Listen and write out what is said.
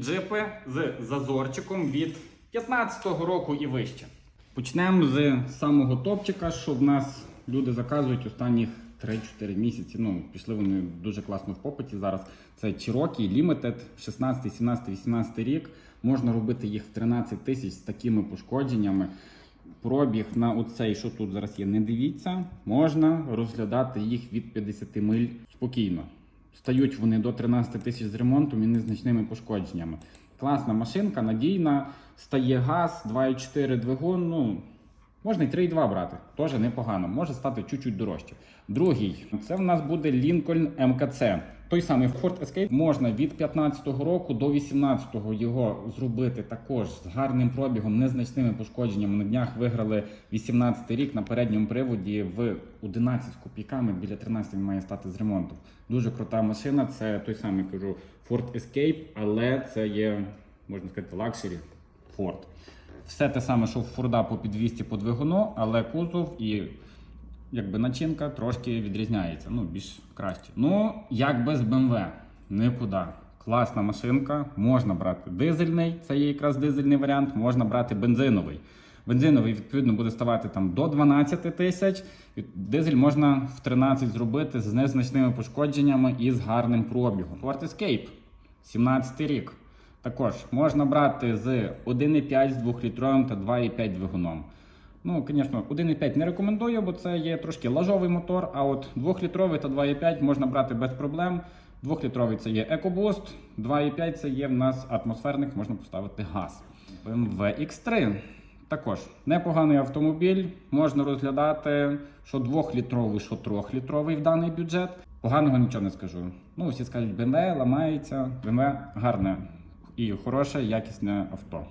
джипи з зазорчиком від 15-го року і вище. Почнемо з самого топчика, що в нас люди заказують останніх 3-4 місяці. Ну, пішли вони дуже класно в попиті зараз. Це Cherokee Limited, 16, 17, 18 рік. Можна робити їх в 13 тисяч з такими пошкодженнями. Пробіг на оцей, що тут зараз є, не дивіться. Можна розглядати їх від 50 миль спокійно. Стають вони до 13 тисяч з ремонтом і незначними пошкодженнями. Класна машинка, надійна, стає газ, 2,4 двигун. Ну, можна і 3,2 брати, теж непогано, може стати чуть-чуть дорожче. Другий це в нас буде Lincoln МКЦ. Той самий Ford Escape можна від 15-го року до 18-го його зробити також з гарним пробігом, незначними пошкодженнями. На днях виграли 18-й рік на передньому приводі в 11 з копійками. Біля 13 він має стати з ремонту. Дуже крута машина. Це той самий кажу Ford Escape, але це є можна сказати лакшері Ford. Все те саме, що в Форда по підвісті по двигуну, але кузов і якби начинка трошки відрізняється. Ну, більш краще. Ну, як без BMW, нікуди. Класна машинка, можна брати дизельний, це є якраз дизельний варіант, можна брати бензиновий. Бензиновий, відповідно, буде ставати там до 12 тисяч. Дизель можна в 13 зробити з незначними пошкодженнями і з гарним пробігом. Ford Escape, 17 рік. Також можна брати з 1,5 з 2-літровим та 2,5 двигуном. Ну, звісно, 1,5 не рекомендую, бо це є трошки лажовий мотор, а от 2-літровий та 2,5 можна брати без проблем. 2-літровий це є EcoBoost, 2,5 це є в нас атмосферник, можна поставити газ. BMW X3 також непоганий автомобіль, можна розглядати, що 2-літровий, що 3-літровий в даний бюджет. Поганого нічого не скажу. Ну, всі скажуть, BMW ламається, BMW гарне і хороше, якісне авто.